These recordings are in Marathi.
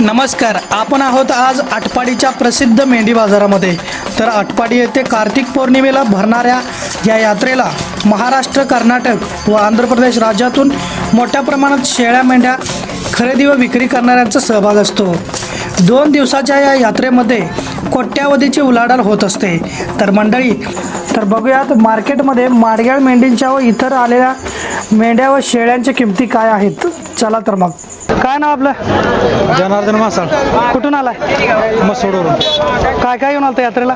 नमस्कार आपण आहोत आज आटपाडीच्या प्रसिद्ध मेंढी बाजारामध्ये. तर आटपाडी येथे कार्तिक पौर्णिमेला भरणाऱ्या या यात्रेला महाराष्ट्र कर्नाटक व आंध्र प्रदेश राज्यातून मोठ्या प्रमाणात शेळ्या मेंढ्या खरेदी व विक्री करणाऱ्यांचा सहभाग असतो. दोन दिवसाच्या या यात्रेमध्ये कोट्यावधीची उलाढाल होत असते. तर मंडळी तर बघूयात मार्केटमध्ये माडग्याळ मेंढींच्या व इतर आलेल्या मेंढ्या व शेळ्यांच्या किमती काय आहेत? चला तर मग. काय नाव आपलं? जनार्दन मासाळ. कुठून आलाय? मसोडवरून. काय काय घेऊन आलता यात्रेला?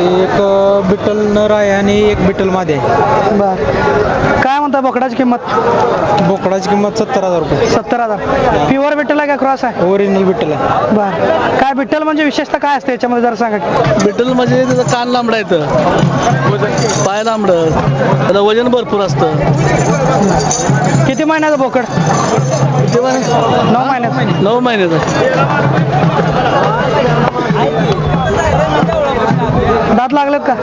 एक अ, बिटल नर आहे आणि एक बिटल मादी आहे. बर. काय म्हणता बोकडाची किंमत? बोकडाची किंमत सत्तर हजार रुपये. सत्तर हजार. प्युअर बिट्टल आहे का क्रॉस आहे? ओरिजिनल बिटल आहे. बर. काय बिट्टल म्हणजे विशेषतः काय असते याच्यामध्ये जरा सांगा. बिटल म्हणजे त्याचं कान लांबडं येतं पाय लांबडं. त्याला वजन भरपूर असतं. किती महिन्याचं बोकड? किती महिने नऊ महिन्यात नऊ महिन्याचं. दात लागलेत का?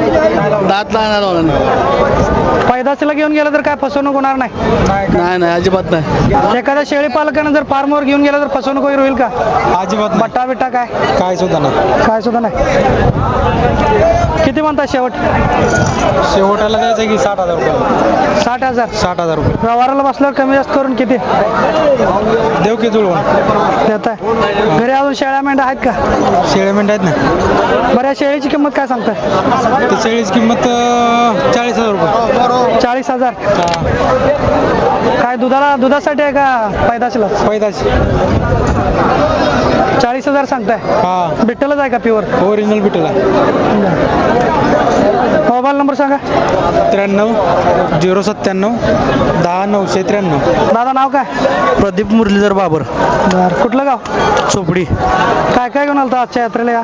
दात लागणार मला पैदाशीला घेऊन गेलं तर काय फसवणूक होणार नाही? नाही नाही अजिबात नाही. एखाद्या शेळी पालकानं जर फार्मवर घेऊन गेलं तर फसवणूक वगैरे होईल का? अजिबात नाही. बट्टा बिट्टा काय? काय सुद्धा नाही. काय सुद्धा नाही. किती म्हणता शेवट? शेवटाला द्यायचं की साठ हजार रुपये? साठ हजार. साठ हजार रुपये. व्यवहाराला बसल्यावर कमी जास्त करून किती? देव की जुळवून. देत आहे. घरी अजून शेळ्या मेंढ्या आहेत का? शेळ्या मेंढ्या आहेत ना. बऱ्या शेळीची किंमत काय सांगताय? तर शेळीची किंमत चाळीस हजार रुपये. चाळीस हजार. काय दुधाला दुधासाठी आहे का पैदाशीला? पैदाशी. चाळीस हजार सांगताय? हा. बिट्टलच आहे का प्युअर ओरिजिनल बिटल आहे. मोबाईल नंबर सांगा. त्र्याण्णव झिरो सत्त्याण्णव दहा नऊशे त्र्याण्णव. दादा नाव काय? प्रदीप मुरलीधर बाबर. बर. कुठलं गाव? चोपडी. काय काय घेऊन आलता आजच्या यात्रेला या?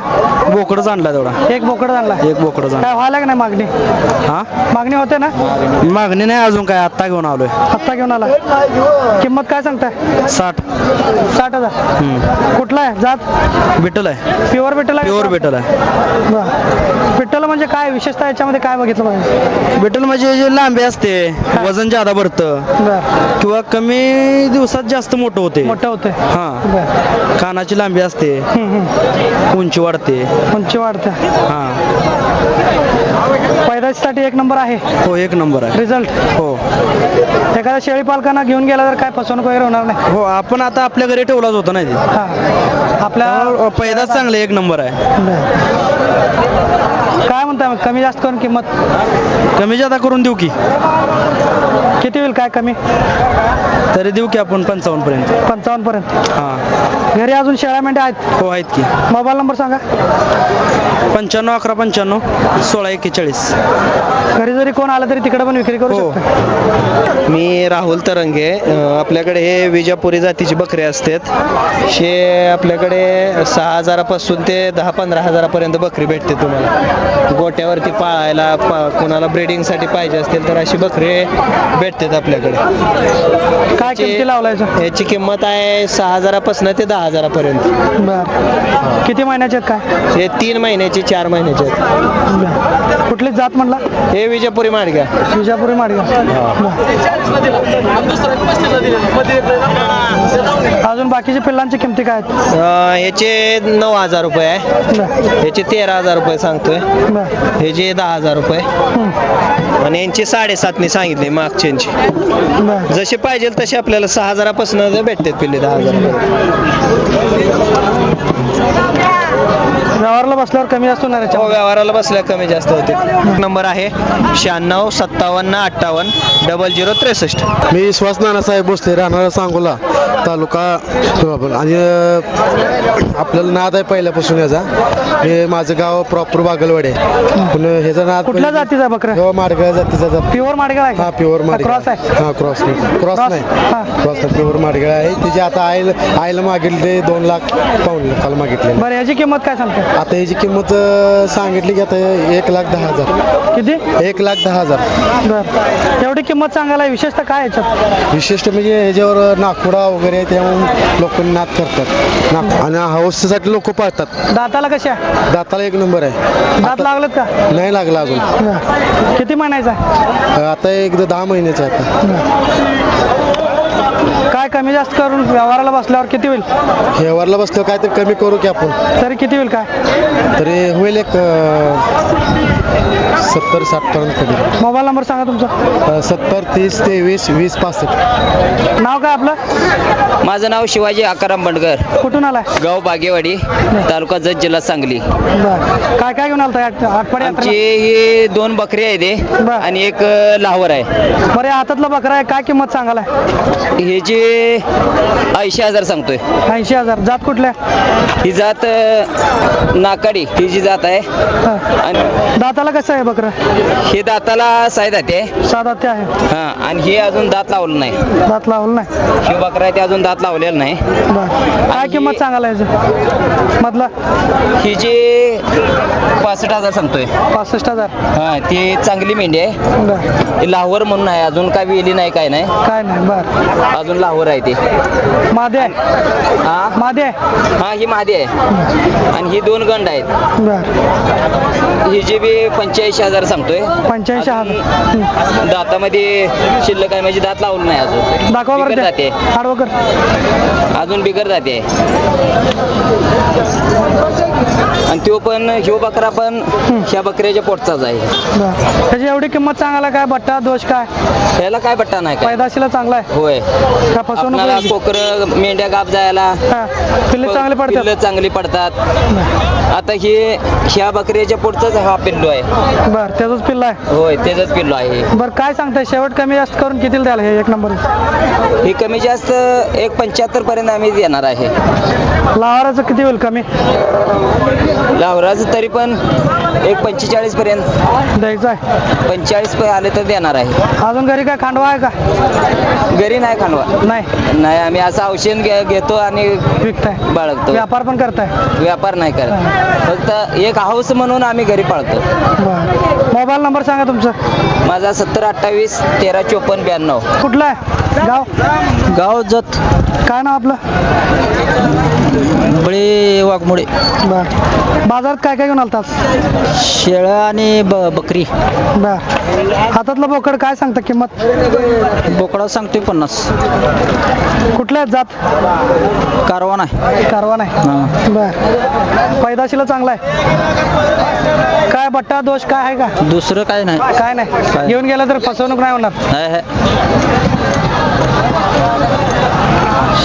बोकडच आणला तेवढा. एक बोकड आणला एक बोकडच काय व्हायला का नाही मागणी? हा? मागणी होते ना? मागणी नाही अजून काय आत्ता घेऊन आलोय. आत्ता घेऊन आला. किंमत काय सांगताय? साठ. साठ हजार. कुठला आहे? जात बिटल आहे. प्युअर बिट्टल आहे प्युअर बिटल आहे. बरं. बिट्टल म्हणजे काय? विशेषतः याच्यामध्ये काय बघितलं पाहिजे बिटल म्हणजे जे लांबी असते वजन जादा भरतं बर. किंवा कमी दिवसात जास्त मोठं होते. मोठं होते. हा. बर. कानाची लांबी असते हम्म, हम्म. उंची वाढते. उंची वाढते. हा. पैदाशीसाठी एक नंबर आहे. हो एक नंबर आहे. रिझल्ट हो. एखाद्या शेळी पालकांना घेऊन गेला तर काय फसवणूक वगैरे होणार नाही? हो आपण आता आपल्या घरी ठेवलाच होता नाही ते. हा. आपल्या त्यामुळं पैदाच चांगले एक नंबर आहे. काय म्हणताय मग? कमी जास्त करून किंमत? कमी जादा करून देऊ की. किती होईल काय कमी? तरी देऊ की आपण पंचावन्न पर्यंत. पंचावन्न पर्यंत. हा. घरी अजून शेळ्या मेंढ्या आहेत? हो आहेत की. मोबाईल नंबर सांगा. पंच्याण्णव अकरा पंच्याण्णव सोळा एक्केचाळीस. घरी जरी कोण आलं तरी तिकडे पण विक्री करू हो. शकतो. मी राहुल तरंगे अं, आपल्याकडे हे विजापुरी जातीची बकरी असतात. हे आपल्याकडे सहा हजारापासून ते दहा पंधरा हजारापर्यंत बकरी भेटते तुम्हाला. गोट्यावरती पाळायला पा कोणाला ब्रिडिंगसाठी पाहिजे असतील तर अशी बकरी भेटतात आपल्याकडे. काय किमती लावलायचं? याची किंमत आहे सहा हजारापासून ते दहा हजारापर्यंत. बर. किती महिन्याचे आहेत काय? हे तीन महिन्याची चार महिन्याचे आहेत. कुठली जात म्हटला हे विजापुरी माडग्या विजापुरी माडगाव बर. अजून बाकीच्या पिल्लांची किमती काय आहेत अं, ह्याचे नऊ हजार रुपये आहे बर. ह्याचे तेरा हजार रुपये सांगतोय बर. हे जे दहा हजार रुपये. आणि यांची साडेसातने सांगितले मागच्यांची बर. जसे पाहिजे तसे आपल्याला सहा हजारापासून भेटतात पिल्ले दहा हजार व्यवहारला बसल्यावर कमी जास्त होणार हो याच्यामध्ये. व्यवहाराला बसल्या कमी जास्त होते. नंबर आहे शहाण्णव सत्तावन्न अठ्ठावन्न डबल झिरो त्रेसष्ट. मी विश्वास नानासाहेब भोसले राहणार सांगोला तालुका आणि आपल्याला नाद आहे पहिल्यापासून याचा हे माझं गाव प्रॉपर बागलवाडी आहे. पण ह्याचा नाद कुठल्या जातीचा बकरा? हो माडगाळ जातीचा जात प्युअर माडगाळ आहे हा प्युअर माडगाळ क्रॉस आहे. हा क्रॉस क्रॉस Cross? नाही. हा. क्रॉस नाही प्युअर माडगाळ आहे. त्याची आता आईला आईला मागितले दोन लाख पाऊन लाखाला मागितले. बरं याची किंमत काय सांगते? आता ह्याची किंमत अं, सांगितली की आता एक लाख दहा हजार. किती? एक लाख दहा हजार. बर. एवढी किंमत सांगायला विशेषतः काय याच्यात? विशिष्ट म्हणजे ह्याच्यावर नागपुडा वगैरे त्यामुळे लोक नाद करतात. आणि हौसेसाठी लोक पाळतात. दाताला कशा? दाताला एक नंबर आहे. दात आता- लागलेत का? नाही लागला अजून. बर. किती महिन्याचा आहे? आता एक दहा महिन्याचा आहे आता. काय कमी जास्त करून व्यवहाराला बसल्यावर किती होईल? व्यवहारला बसलो काय तर कमी करू की आपण. तरी किती होईल काय? तरी होईल एक सत्तर साठ पर्यंत कमी मोबाईल नंबर सांगा तुमचा. सत्तर तीस तेवीस वीस पासष्ट. नाव काय आपलं? माझं नाव शिवाजी आकाराम बंडकर कुठून आलाय? गाव बागेवाडी तालुका जत जिल्हा सांगली. बर. काय काय घेऊन आलता आठपाडी आमची यात्रेला? ही दोन बकरी आहे ते बर. आणि एक अ, लाहोर आहे. बरं या हातातला बकरा आहे काय किंमत सांगालाय? ह्याची ऐंशी हजार सांगतोय. ऐंशी हजार. जात कुठल्या? ही जात अ, नाकाडी. ही जी जात आहे हा. आणि दाताला कसं आहे बकरं? हे दाताला साय दाते. साधा ते आहे. हा आणि हे अजून दात लावलं नाही. दात लावलं नाही? हे बकरा आहे ते अजून दात लावलेलं नाही. बर. काय किंमत सांगायला याचं? मधला? ही जी पासष्ट हजार सांगतोय. पासष्ट हजार. हा ती चांगली मेंढी आहे. बर. ही लाहोर म्हणून आहे. अजून काय वेली नाही काय नाही. काय नाही बर. अजून लाहोर आहे ते. मादे आहे? हा? मादे आहे? हा ही मादी आहे. आणि ही दोन गंड आहेत. बर. ही जी बी पंच्याऐंशी हजार सांगतोय. पंच्याऐंशी हजार. दातामध्ये शिल्लक आहे म्हणजे दात लावलं नाही अजून. दाखवा बरं बिगर जाते अजून बिगर जाते आणि तो पण ह्यो बकरा पण ह्या बकऱ्याच्या पोटचाच आहे. त्याची एवढी किंमत सांगायला काय बट्टा दोष काय? ह्याला काय पट्टा नाही काय? पैदाशीला चांगला आहे. होय. का फसवणूक? कोकर मेंढ्या गाप जायला. हा. पिल्ले चांगले पडतात. पिल्लं चांगली पडतात. आता हे ह्या बकऱ्याच्या पोटचाच हा पिल्लू आहे. बर त्याचंच पिल्ला आहे? होय त्याचाच पिल्लू आहे. बरं काय सांगताय? शेवट कमी जास्त करून कितीला द्याल हे एक नंबर? हे कमी जास्त एक पंच्याहत्तर पर्यंत आम्ही देणार आहे. लावाराचं किती होईल कमी? लावराज तरी पण एक पंचेचाळीस पर्यंत. द्यायचं आहे. पंचेचाळीस पर्यंत आले तर देणार आहे. अजून घरी काय खांडवा आहे का? घरी नाही खांडवा. नाही. नाही आम्ही असं औषध घे- घेतो आणि विकताय. बाळगतो. व्यापार पण करताय. व्यापार नाही करत. फक्त एक हाऊस म्हणून आम्ही घरी पाळतो. बर. मोबाईल नंबर सांगा तुमचा. माझा सत्तर अठ्ठावीस तेरा चोपन्न ब्याण्णव. कुठला आहे? गाव? गाव जत. काय नाव आपलं? बळे वाघमोडे. बर. बाजारात काय काय घेऊन आलतात शेळ्या आणि ब बकरी. बर. हातातलं बोकड काय सांगता किंमत? बोकडा सांगतोय पन्नास. कुठल्या आहेत जात कारवा नाही हां. बर. पैदाशीला चांगला आहे. काय बट्टा दोष काय आहे का? दुसरं काय नाही. काय नाही. काय? घेऊन गेलं तर फसवणूक नाही होणार. आहे.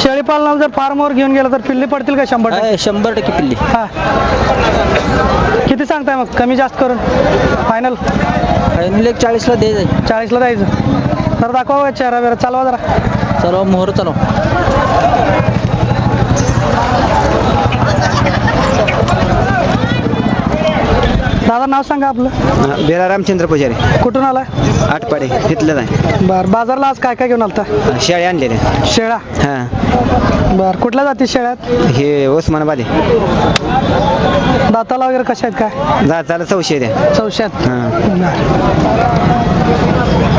शेळी पालनाला जर फार्मवर घेऊन गेलं तर पिल्ली पडतील का शंभर टक्के? शंभर टक्के पिल्ली. हा. किती सांगताय मग? कमी जास्त करून? फायनल फायनल एक चाळीसला दे जाईल. चाळीसला द्यायचं. तर दाखवा चेहरा वेळा चालवा जरा. चलो मोहर चलो दादा नाव सांगा आपलं. बेला रामचंद्र पुजारी. कुठून आलाय? आठपाडे तिथलंच आहे. बर बाजारला आज काय काय घेऊन आलता? शेळ्या आणलेले शेळा हां. बर कुठल्या जाती शेळ्यात? हे उस्मानाबाद आहे दाताला वगैरे कशा आहेत काय? जाताला चौशे द्या. चौशात हां.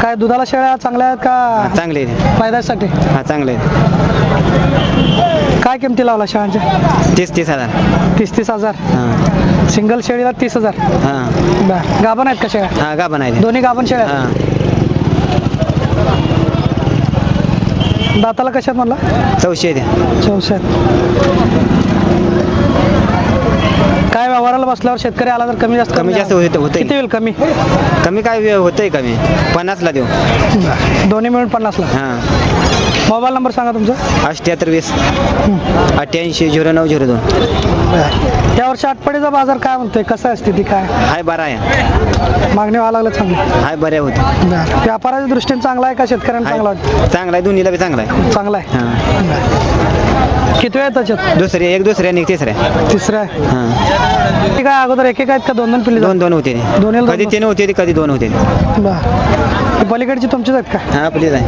काय दुधाला शेळ्या चांगल्या आहेत का? चांगले आहे फायद्यासाठी? हां चांगले आहे काय किमती लावला शेळ्यांच्या तीस तीस हजार. तीस तीस हजार. हां. सिंगल शेळीला तीस हजार. हां. बर. गाभण आहेत का शेळ्या? हां गाभण आहे ते. दोन्ही गाभण शेळ्या? आहेत? हां. दाताला कशात म्हणला? चौशे द्या. चौशात काय व्यवहाराला बसल्यावर शेतकरी आला तर कमी जास्त कमी जास्त. होतं होतं. किती होईल कमी? कमी काय होतंय कमी. पन्नासला देऊ. दोन्ही मिळून पन्नासला? हां. मोबाईल नंबर सांगा तुमचा. अठ्ठ्याहत्तर वीस. अठ्ठ्याऐंशी झिरो नऊ झिरो दोन. या वर्षी आटपाडीचा बाजार काय म्हणतोय? कसं आहे स्थिती काय? हाय बरा आहे. मागणी व्हायला लागलं चांगलं हाय बऱ्या होते. व्यापाराच्या दृष्टीने चांगला आहे का शेतकऱ्यांना चांगला वाटतं. चांगला आहे दोन्हीला बी चांगला आहे. चांगला आहे. हां. किती वेळ त्याच्यात दुसरी एक दुसऱ्या आणि एक तिसऱ्या तिसरं? आहे हां ते काय अगोदर एक एक आहेत का? दोन दोन पिल्ली दोन दोन होते. दोन्हीला कधी दोन- तीन होते कधी दोन होते. ते. पलीकडची तुमचीच आहेत का? हां आपलीच आहे.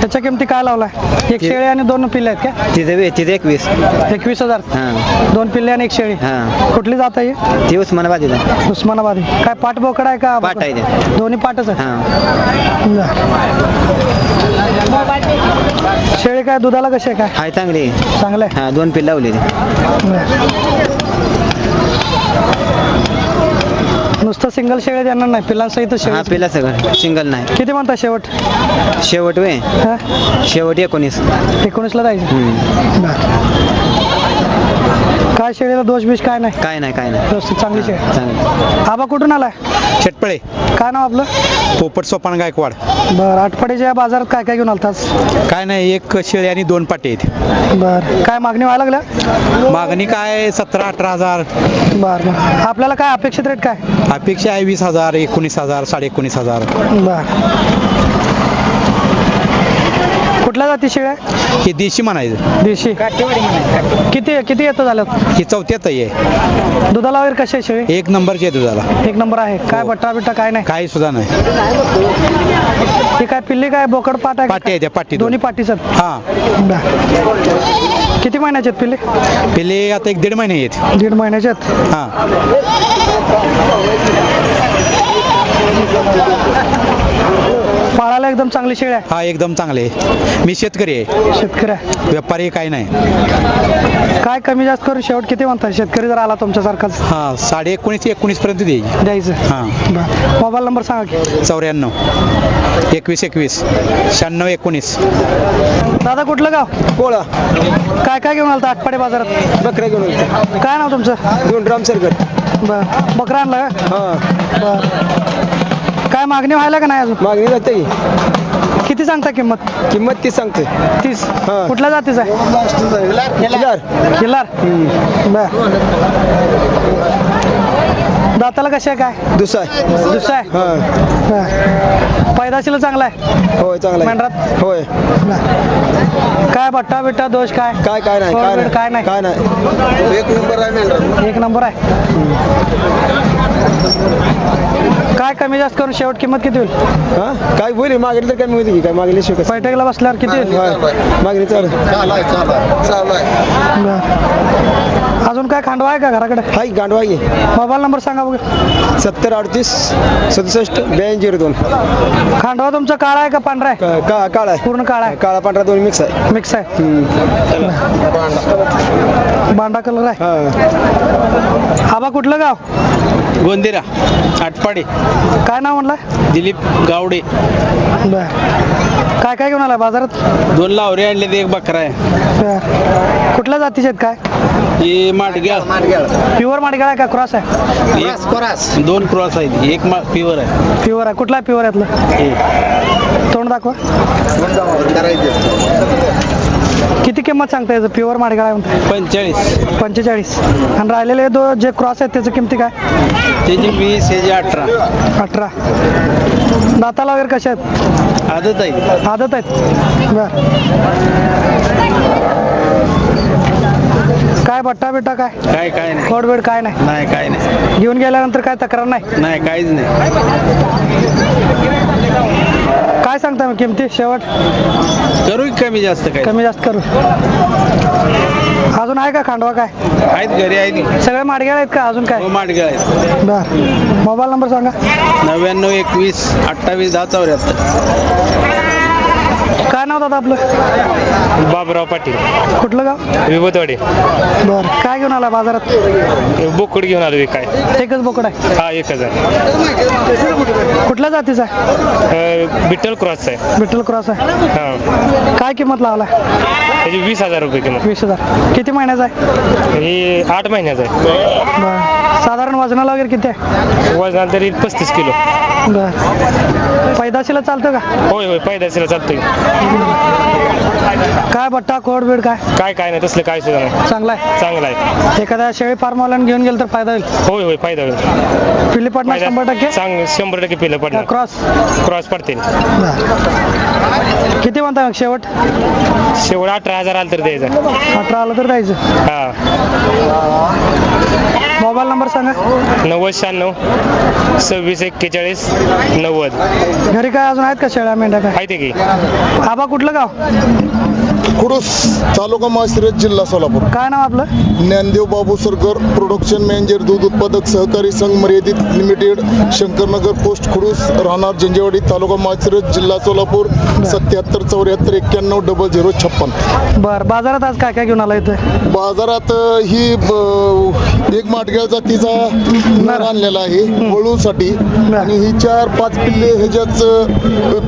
त्याच्या किमती काय लावलाय? एक ते- शेळी आणि दोन पिल्ले आहेत का? तिथे बी तिथे एकवीस. एकवीस हजार? हां. दोन पिल्ले आणि एक शेळी? हां. कुठली जात आहे? ती उस्मानाबादीला उस्मानाबादी. काय पाट बोकड आहे का? पाट आहे ते. दोन्ही पाटच आहे हां. बरं. शेळी काय दुधाला कशी आहे काय? हाय चांगली. चांगलं आहे? हां दोन पिल्ला लावलेली बरं. नुसतं सिंगल शेळी देणार नाही पिल्लांसहित हा शेळी. पिला सगळं. सिंगल नाही. किती म्हणता शेवट? शेवट वे हा? शेवट एकोणीस. एकोणीसला जायचं? हम्म. काय शेळीला दोष बिष काय नाही? काय नाही काय नाही. व्यवस्थित चांगली शेळी. चांगलं. आबा कुठून आलाय? शेटपळे काय नाव आपलं? पोपट सोपान गायकवाड. बरं आठवड्याच्या बाजारात काय काय घेऊन आलतास? काय नाही एक शेळी आणि दोन पाटे आहेत. बरं काय मागणी व्हायला लागल्या? मागणी काय सतरा अठरा हजार. बरं बरं. आपल्याला काय अपेक्षित रेट काय? अपेक्षा आहे वीस हजार एकोणीस हजार साडे एकोणीस हजार. बर. कुठल्या जाती शेळ्या हे देशी म्हणायचं. देशी. किती किती येतं झालं? ही चौथ्यात आहे. दुधाला वगैरे कशी आहे शेळी एक नंबरची आहे तुझाला एक नंबर आहे. काय बट्टा बिट्टा काय नाही? काही सुद्धा नाही. ती काय पिल्ली काय बोकड पाट आहे पाटी आहे त्या पाटी दोन्ही पाटीच हा. किती महिन्याचे आहेत पिल्ले? पहिले आता एक दीड महिने आहेत. दीड महिन्याचे आहेत? हा. पाळायला एकदम चांगली शेळी आहे. हा एकदम चांगले आहे. मी शेतकरी आहे. शेतकऱ्या व्यापारी काही नाही. काय कमी जास्त करून शेवट किती म्हणतात शेतकरी जर आला तुमच्यासारखाच. हा साडे एकोणीस एकोणीस पर्यंत देईल द्यायचं. हा. बरं. मोबाईल नंबर सांगा की. चौऱ्याण्णव. एकवीस एकवीस. शहाण्णव एकोणीस. दादा कुठलं गाव? पोळा काय काय घेऊन आलता आटपाडे बाजारात? बकऱ्या घेऊन काय नाव तुमचं? दोन राम सरकर बर. बकरा आणला का? हा. बर. काय मागणी व्हायला का नाही अजून? मागणी जाते किती सांगता किंमत? किंमत ती सांगते. तीस? हा. कुठल्या जातीचा आहे? बर. दाताला कशी आहे काय? दुसरा दुसरा आहे? हा. बर. पैदाशीला चांगला आहे? होय चांगला मेंढरात? होय. काय बट्टा बिट्टा दोष काय? काय काय नाही काय कोरबीड काय नाही? नाही काय नाही. एक नंबर आहे एक नंबर आहे? काय कमी जास्त करून शेवट किंमत किती होईल? हा? काय बोली मागितलं तर कमी होती की काय? मागली शिकत बैठकीला बसल्यावर किती होईल? मागणी चालू बर. अजून काय खांडवा आहे का घराकडे? हाय गांडवा घे मोबाईल नंबर सांगा बघा. सत्तर अडतीस सदुसष्ट ब्याऐंशी झिरो दोन. खांडवा तुमचा काळा आहे का पांढरा आहे? का- का काळा आहे. पूर्ण काळा आहे. काळा पांढरा दोन मिक्स आहे. मिक्स आहे. हम्म. बांडा कलर आहे. हा. आबा कुठलं गाव? गोंदिरा आटपाडी. काय नाव म्हणलं? दिलीप गावडे. बर. काय काय घेऊन आलाय बाजारात? दोन लावरे आणले एक बकरा आहे. बर. कुठल्या जातीचे आहेत काय? ही माटग्या प्युअर माडगाळ आहे का क्रॉस आहे? एक दोन क्रॉस आहेत एक मा प्युअर आहे. प्युअर आहे. कुठला प्युअर यातलं? हे. तोंड दाखवा. किंमत सांगता याचं? प्युअर माडगाळ आहे पंचेचाळीस. पंचेचाळीस. आणि राहिलेले दो जे क्रॉस आहेत त्याचं किमती काय? त्याची वीस ह्याची अठरा. अठरा. दाताला वगैरे कसे आहेत? आदत आहे. आदत आहेत? बर. काय बट्टा बिट्टा काय? काय काय नाही. खोड बेड काय नाही? नाही काय नाही. घेऊन गेल्यानंतर काय तक्रार नाही? नाही काहीच नाही. काय सांगता मग किमती? शेवट? करू की कमी जास्त काय कमी जास्त करू. अजून आहे का खांडवा काय? आहेत घरी आहेत सगळे माडगेळ आहेत का? अजून काय? हो माटग्या आहेत. बर. मोबाईल नंबर सांगा. नव्याण्णव एकवीस अठ्ठावीस दहा चौऱ्याहत्तर. काय नाव दादा आपलं? बाबुराव पाटील. कुठलं गाव? विभूतवाडी. बर. काय घेऊन आला बाजारात? बोकड घेऊन आलो काय एकच बोकड आहे? हा एकच आहे. कुठल्या जातीचा आहे? अं, क्रॉस आहे. विठ्ठल क्रॉस आहे. हा. काय किंमत लावला त्याची वीस हजार रुपये किंमत. वीस हजार. किती महिन्याचा आहे? ही आठ महिन्याचं आहे. बर. साधारण वजनाला वगैरे किती आहे? वजनाला तरी पस्तीस किलो. बर. पैदाशीला चालतं का? होय होय पैदाशीला चालतंय. काय बट्टा कोड बीड काय? काय काय नाही तसलं काय सुद्धा नाही. चांगला आहे? चांगलं आहे. एखाद्या शेळी फार्मवाल्यानं घेऊन गेलं तर फायदा होईल? होय होय फायदा होईल. पिल्ली पडणार फायदा- शंभर टक्के? चांग शंभर टक्के पिलं पडणार. क्रॉस? क्रॉस पडतील. किती म्हणता मग शेवट? शेवट अठरा हजार आलं तर द्यायचं. अठरा आलं तर द्यायचं. हा. मोबाईल नंबर सांगा. नव्वद शहाण्णव सव्वीस एक्केचाळीस नव्वद. घरी काय अजून आहेत का शेळ्या मेंढ्या काय? आहे ते की. आबा कुठलं गाव? कुडूस तालुका माळशिरस जिल्हा सोलापूर. काय नाव आपलं? ज्ञानदेव बाबू सरकर प्रोडक्शन मॅनेजर दूध उत्पादक सहकारी संघ मर्यादित लिमिटेड शंकरनगर पोस्ट खुडूस राहणार जंजेवाडी तालुका माळशिरस जिल्हा सोलापूर सत्याहत्तर चौऱ्याहत्तर एक्क्याण्णव डबल झिरो छप्पन. बर बाजारात आज काय काय घेऊन आला इथं? बाजारात ही ब- एक माटगाळ जातीचा नर आणलेला आहे वळूसाठी. आणि ही चार पाच पिल्ले ह्याच्याच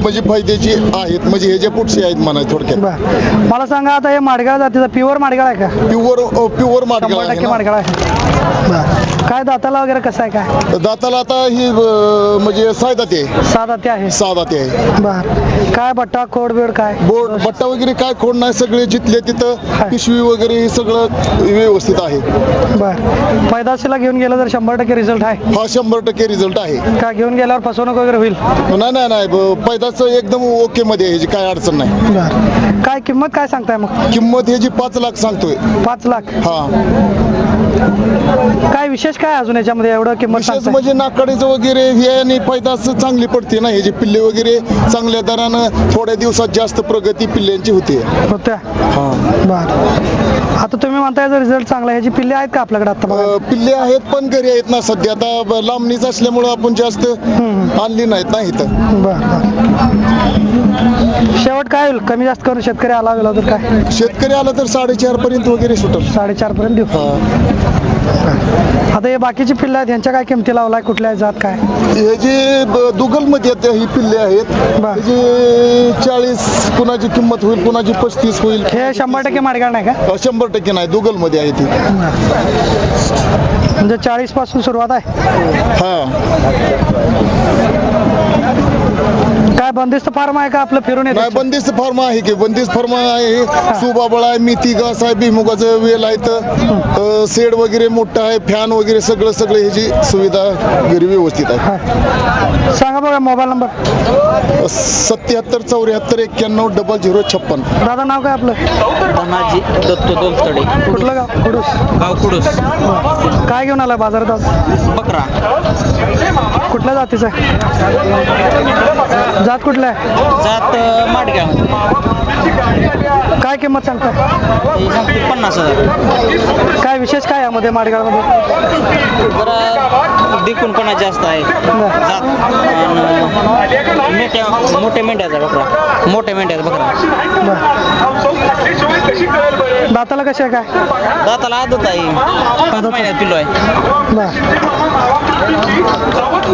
म्हणजे फायद्याची आहेत म्हणजे ह्याच्या पुढचे आहेत म्हणा थोडक्यात. बर. मला सांगा आता हे माडगाळ जातीचा प्युअर माडगाळ आहे का? प्युअर प्युअर शंभर आहे टक्के ना. माडगाळ आहे. बर. काय दाताला वगैरे कसं आहे काय? दाताला आता ही अं, म्हणजे साय दाते आहे. सहा दाते आहे. सहा दाते आहे. बर. काय बट्टा खोड बिड काय? बोर्ड बट्टा वगैरे काय खोड नाही सगळे जिथले तिथं पिशवी वगैरे हे सगळं व्यवस्थित आहे. बर. पैदाशीला घेऊन गेलं तर शंभर टक्के रिझल्ट आहे. हा शंभर टक्के रिझल्ट आहे. का घेऊन गेल्यावर फसवणूक वगैरे होईल? नाही नाही नाही. ब- पैदाच एकदम ओके मध्ये आहे काय अडचण नाही. काय किंमत काय सांगताय मग? किंमत ह्याची पाच लाख सांगतोय. पाच लाख? हा. काय विशेष काय अजून याच्यामध्ये एवढं किंमत विशेष सांगताय? म्हणजे नाकाडीचं वगैरे हे आणि पैदास चांगली पडते ना ह्याची पिल्ले वगैरे चांगल्या दरानं थोड्या दिवसात जास्त प्रगती पिल्ल्यांची होते. होत्या? हा. बर. आता तुम्ही म्हणताय याचा रिझल्ट चांगला आहे ह्याची पिल्ले आहेत का आपल्याकडे आता बघा? अं, पिल्ले आहेत पण घरी आहेत ना सध्या. आता लांबणीच असल्यामुळं आपण जास्त आणली नाहीत ना इथं. बर शेवट काय होईल? कमी जास्त करून शेतकरी आला गेला तर काय? शेतकरी आला तर साडेचार पर्यंत वगैरे सुटल. साडेचार पर्यंत देऊ. आता हे बाकीची पिल्लं आहेत यांच्या काय किमती लावलाय? कुठल्या जात काय? हे जे दुगलमध्ये ही पिल्ले आहेत. बर. त्याची चाळीस कुणाची किंमत होईल कुणाची पस्तीस होईल. हे शंभर टक्के माडगाळ नाही का? शंभर टक्के नाही दुगलमध्ये आहे ती. म्हणजे चाळीसपासून सुरुवात आहे. हा. काय बंदिस्त फार्म आहे का आपलं फिरून नाही येत बंदिस्त फार्म आहे की बंदिस्त फार्म आहे. सुबाबळ आहे मेथी घास आहे भुईमुगाचं वेल आहे तर सेड वगैरे मोठं आहे फॅन वगैरे सगळं सगळं ह्याची सुविधा घरी व्यवस्थित आहे. सांगा बघा मोबाईल नंबर. सत्याहत्तर चौऱ्याहत्तर एक्क्याण्णव डबल झिरो छप्पन. दादा नाव काय आपलं? दत्त दोलतडे कुठलं गाव? कुडूस. कुडूस काय घेऊन आला बाजारात आज बकरा. कुठल्या जातीचं आहे? जात कुठलं आहे? जात माडगाव काय किंमत सांगता? हे सांगते पन्नास हजार. काय विशेष काय यामध्ये माडगाळमध्ये जरा देखूनपणा जास्त आहे. जात मेट्या मोठ्या मेंढ्याचा बकरा. मोठ्या मेंढ्याचा बकरा. दाताला कसे आहे काय? दाताला आदत आहे. पाच महिन्यात पिलो आहे बर.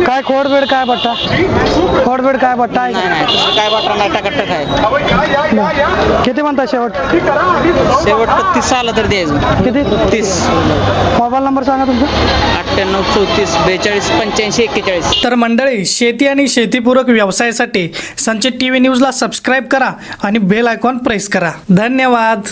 काय खोडबेड काय बट्टा? खोडबेड काय बट्टा? आहे नाही नाही. तसं काय वाटणार नाही टकाटक आहे. बरं. किती म्हणता शेवट? शेवट तीस आलं तर द्यायचं. किती? तीस. मोबाईल नंबर सांगा तुमचा. अठ्ठ्याण्णव चौतीस बेचाळीस पंच्याऐंशी एक्केचाळीस. तर मंडळी शेती आणि शेतीपूरक व्यवसायासाठी संचित टी व्ही न्यूजला सबस्क्राईब करा आणि बेल आयकॉन प्रेस करा. धन्यवाद.